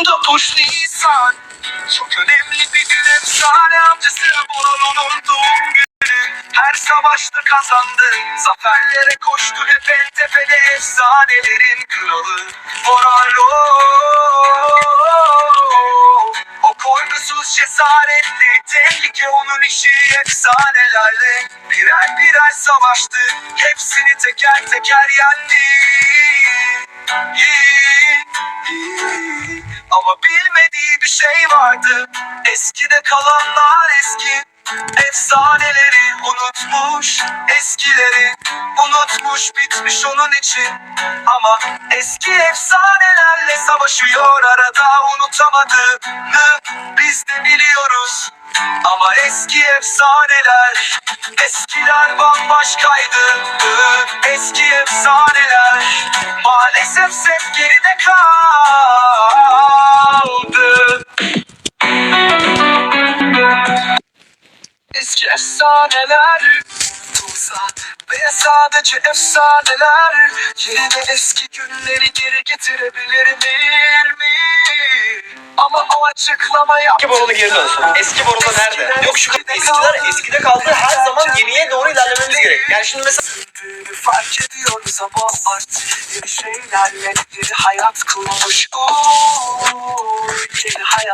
19 Nisan Çok önemli bir gün efsane amcası Boralo'nun doğum günü. Her savaşta kazandı Zaferlere koştu hep en tepede Efsanelerin kralı. Boralo O korkusuz cesaretli Tehlike onun işi efsanelerle Birer birer savaştı. Hepsini teker teker yendi bir şey vardı. Eskide kalanlar eski. Efsaneleri unutmuş Eskileri. Unutmuş bitmiş onun için. Ama eski efsanelerle savaşıyor arada unutamadığını Biz de biliyoruz. Ama eski efsaneler Eskiler bambaşkaydı. Eski efsaneler Maalesef hep geride kaldı Eski efsaneler Tutulsa ve sadece efsaneler de eski günleri geri getirebilir mi? Ama o açıklama yaptı Eski Borulu geri dönsün. Eski Borulu nerede? Yok şu eskiler eskide kaldı. Her zaman geriye doğru ilerlememiz gerek. Yani şimdi mesela fark ediyoruz ama artık yeni şeylerle yeni hayat Yeni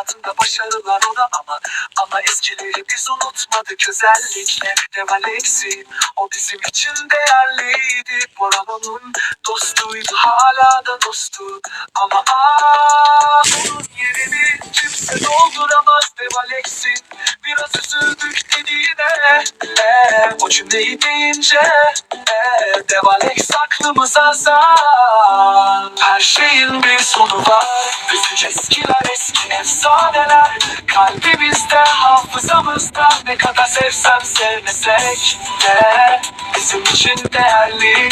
hayatında başarılar ona ama ama eskileri biz unutmadık özellikle. Deval Exim o bizim için değerliydi. Boralo'nun dostuydu hala da dostu. Ama aa, onun yerini kimse dolduramaz. Deval Exim Biraz üzüldük dediğine. Ee, O cümleyi deyince Devalex aklımıza sar Her şeyin bir sonu var. Üzücü eskiler eski efsaneler. Kalbimizde hafızamızda Ne kadar sevsem sevmesek de Bizim için değerli